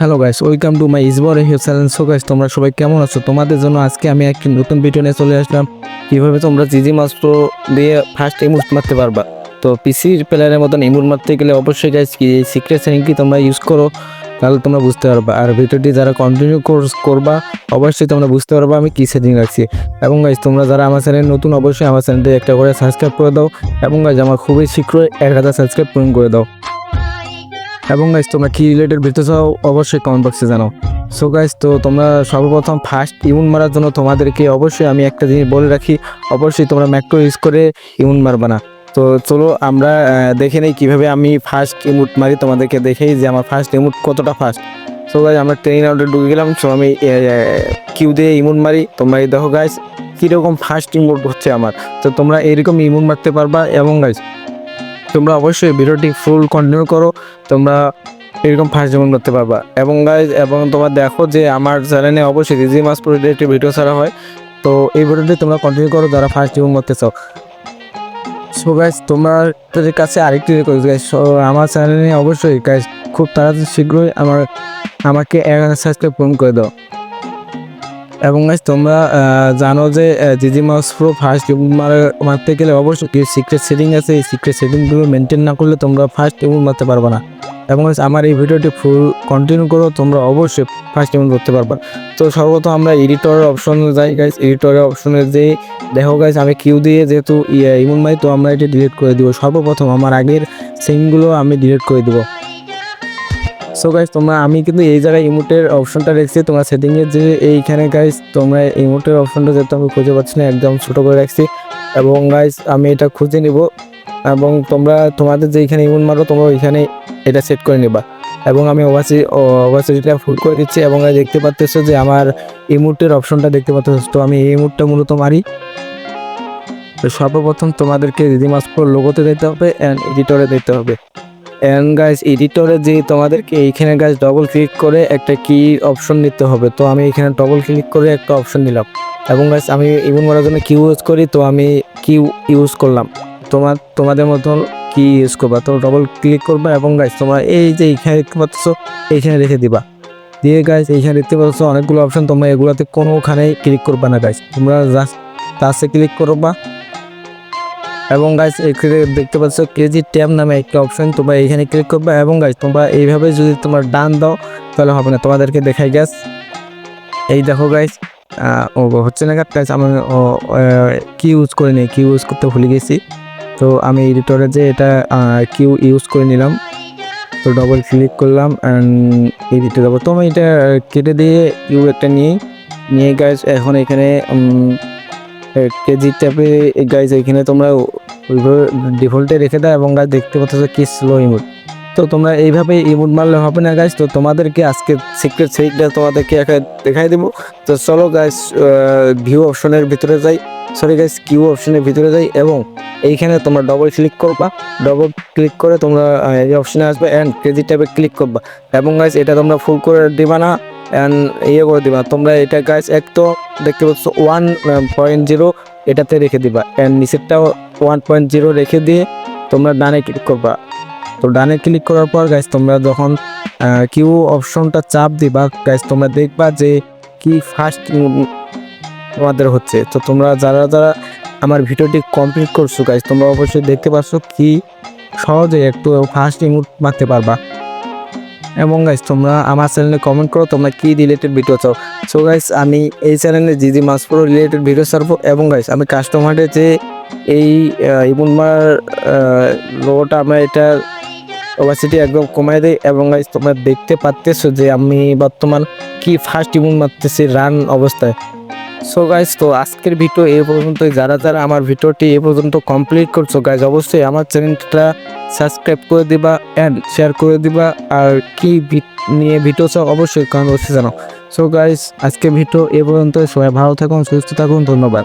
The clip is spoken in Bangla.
Hello guys welcome to my ইসবর health channel so guys তোমরা সবাই কেমন আছো? তোমাদের জন্য আজকে আমি একটি নতুন ভিডিও নিয়ে চলে আসলাম। কীভাবে তোমরা জিজি মাস্ট্র দিয়ে ফার্স্ট ইমুট মারতে পারবা? তো পিসির প্লেয়ারের মতন ইমুট মারতে গেলে অবশ্যই গাইস কি সিক্রেট কি তোমরা ইউজ করো, তাহলে তোমরা বুঝতে পারবা। আর ভিডিওটি যারা কন্টিনিউ কোর্স করবা, অবশ্যই তোমরা বুঝতে পারবা আমি কী সেটিং রাখছি। এবং গাইস তোমরা যারা আমার চ্যানেল নতুন, অবশ্যই আমার চ্যানেলটি একটা করে সাবস্ক্রাইব করে দাও। এবং গাইস আমার খুবই শীঘ্রই এক হাজার সাবস্ক্রাইব পূরণ করে দাও। এবং গাইস তোমরা কি রিলেটেড ভিডিও চাও, অবশ্যই কমেন্ট বক্সে জানাও। সো গাইস তো তোমরা সর্বপ্রথম ফার্স্ট ইমুন মারার জন্য তোমাদেরকে অবশ্যই আমি একটা জিনিস বলে রাখি, অবশ্যই তোমরা ম্যাক্রো ইউজ করে ইমুন মারবে না। তো চলো আমরা দেখে নেই কীভাবে আমি ফার্স্ট ইমুট মারি, তোমাদেরকে দেখেই যে আমার ফার্স্ট ইমুট কতটা ফার্স্ট সো গাইস আমরা ট্রেন আউটে ঢুকে গেলাম সো আমি কিউ দিয়ে ইমুন মারি। তোমরা এই দেখো গাইস কীরকম ফার্স্ট ইমুট হচ্ছে আমার। তো তোমরা এইরকম ইমুন মারতে পারবা এবং গাইস তোমরা অবশ্যই ভিডিওটি ফুল কন্টিনিউ করো, তোমরা এরকম ফার্স্ট যেমন করতে পারবা। এবং গাইজ এবং তোমরা দেখো যে আমার চ্যানেলে অবশ্যই রিজি মাস একটি ভিডিও ছাড়া হয়। তো এই ভিডিওটি তোমরা কন্টিনিউ করো যারা ফার্স্ট জীবন করতে চাও। সো গাইজ তোমাদের কাছে আরেকটি রিকোয়েস্ট গাইজ আমার চ্যানেলে অবশ্যই গাইজ খুব তাড়াতাড়ি শীঘ্রই আমার, আমাকে এক হাজার সাবস্ক্রাইব পূরণ করে দাও। এবং গাইজ তোমরা জানো যে জিজি মাস প্রো ফার্স্ট মারতে গেলে অবশ্যই সিক্রেট সেটিং আছে? এই সিক্রেট সেটিংগুলো মেনটেন না করলে তোমরা ফার্স্ট ইমুন মারতে পারবে না। এবং আমার এই ভিডিওটি ফুল কন্টিনিউ করো, তোমরা অবশ্যই ফার্স্ট ইমুন করতে পারবা। তো সর্বপ্রথম আমরা এডিটরের অপশনে যাই গাইজ এডিটরের অপশনে যে দেখো গাইজ আমি কিউ দিয়ে যেহেতু ইমুন মারি তো আমরা এটি ডিলিট করে দিব। সর্বপ্রথম আমার আগের সিমগুলো আমি ডিলিট করে দিব। সো গাইজ তোমরা আমি কিন্তু এই জায়গায় ইমোটের অপশনটা রেখেছি। তোমরা সেটিংয়ে যে এইখানে গাইজ তোমরা ইমোটের অপশনটা যেহেতু আমি খুঁজে পাচ্ছি না, একদম ছোটো করে রাখছি। এবং গাইজ আমি এটা খুঁজে নিব। এবং তোমরা, তোমাদের যেইখানে ইমোট মারো, তোমরা ওইখানে এটা সেট করে নেবা। এবং আমি ওভাসি ওভাসিটা ফুল করে দিচ্ছি। এবং দেখতে পাচ্ছ যে আমার ইমোটের অপশনটা দেখতে পাচ্ছ তো আমি এই ইমোটটা মূলত মারি। সর্বপ্রথম তোমাদেরকে রিদিমাস প্রো লোগোতে দিতে হবে অ্যান্ড এডিটরে দিতে হবে। অ্যান্ড গাইজ এডিটরে যে তোমাদেরকে এইখানে গাইজ ডবল ক্লিক করে একটা কি অপশন নিতে হবে, তো আমি এখানে ডবল ক্লিক করে একটা অপশন নিলাম। এবং গাইজ আমি ইমন মারার জন্য কিউ ইউজ করি, তো আমি কিউ ইউজ করলাম। তোমার, তোমাদের মতন কি ইউজ করবা, তো ডবল ক্লিক করবা এবং গাইজ তোমরা এই যে এইখানে দেখতে পাচ্ছ, এইখানে রেখে দিবা। দিয়ে গাইজ এইখানে দেখতে পাচ্ছ অনেকগুলো অপশন তোমরা এগুলাতে কোনোখানেই ক্লিক করবা না গাইজ তোমরা জাস্ট টাচে ক্লিক করবা এবং গাইস এখানে দেখতে পাচ্ছ কেজি ট্যাব নামে একটা অপশন তোমরা এখানে ক্লিক করবে এবং গাইস তোমরা এইভাবে যদি তোমার ডান দাও তাহলে হবে না। তোমাদেরকে দেখাই গ্যাস এই দেখো গাইস ও হচ্ছে না গাইজ আমি ও, কি ইউজ করে নিই কি ইউজ করতে ভুলে গেছি। তো আমি এডিটরে যে এটা কিউ ইউজ করে নিলাম। তো ডবল ক্লিক করলাম অ্যান্ড এডিটে যাব। তো আমি এটা কেটে দিয়ে ইউ একটা নিয়ে নিয়ে গাইজ এখন এখানে কেজি ট্যাপে গাইজ এখানে তোমরা ওইভাবে ডিফল্টে রেখে দাও এবং গাছ দেখতে পাচ্ছ কি স্লো ইমোট তো তোমরা এইভাবে ইমোট মারলে হবে না গাইজ তো তোমাদেরকে আজকে সিক্রেট সেইটা তোমাদেরকে একা দেখাই দেবো। তো চলো গাইজ ভিউ অপশনের ভিতরে যাই। সরি গাইজ কিউ অপশনের ভিতরে যাই এবং এইখানে তোমরা ডবল ক্লিক করবা। ডবল ক্লিক করে তোমরা এই অপশনে আসবে অ্যান্ড ক্রেডিট ট্যাবে ক্লিক করবা। এবং গাইজ এটা তোমরা ফুল করে দিবা না অ্যান্ড ইয়ে করে দিবা। তোমরা এটা গাইজ এক তো দেখতে পাচ্ছ ওয়ান পয়েন্ট জিরো এটাতে রেখে দিবা। অ্যান্ড নিচেরটাও ওয়ান পয়েন্ট জিরো রেখে দিয়ে তোমরা ডানে ক্লিক করবা। তো ডানে ক্লিক করার পর গাইজ তোমরা যখন কিউ অপশনটা চাপ দিবা গাইজ তোমরা দেখবা যে কি ফার্স্ট তোমাদের হচ্ছে। তো তোমরা যারা যারা আমার ভিডিওটি কমপ্লিট করছ গাইজ তোমরা অবশ্যই দেখতে পাচ্ছ কি সহজে একটু ফার্স্ট ইমোট মারতে পারবা। এবং গাইজ তোমরা আমার চ্যানেলে কমেন্ট করো, তোমরা কি রিলেটেড ভিডিও চাও। সো গাইজ আমি এই চ্যানেলে জিজি মাসপুরো রিলেটেড ভিডিও ছাড়বো, এবং গাইজ আমি কাস্টমারে যে এই ইমুনমার লোগোটা আমরা এটা ওভারসিটি একদম কমাই দেয় এবং তোমরা দেখতে পাচ্তেছো যে আমি বর্তমান কি ফার্স্ট ইমুন মারতেছি রান অবস্থায়। সো গাইজ তো আজকের ভিডিও এ পর্যন্ত যারা যারা আমার ভিডিওটি এ পর্যন্ত কমপ্লিট করছ গাইজ অবশ্যই আমার চ্যানেলটা সাবস্ক্রাইব করে দিবা অ্যান্ড শেয়ার করে দিবা। আর কি নিয়ে ভিডিও চাও অবশ্যই কারণ অবশ্যই জানো সো গাইজ আজকে ভিডিও এ পর্যন্ত সবাই ভালো থাকুন, সুস্থ থাকুন, ধন্যবাদ।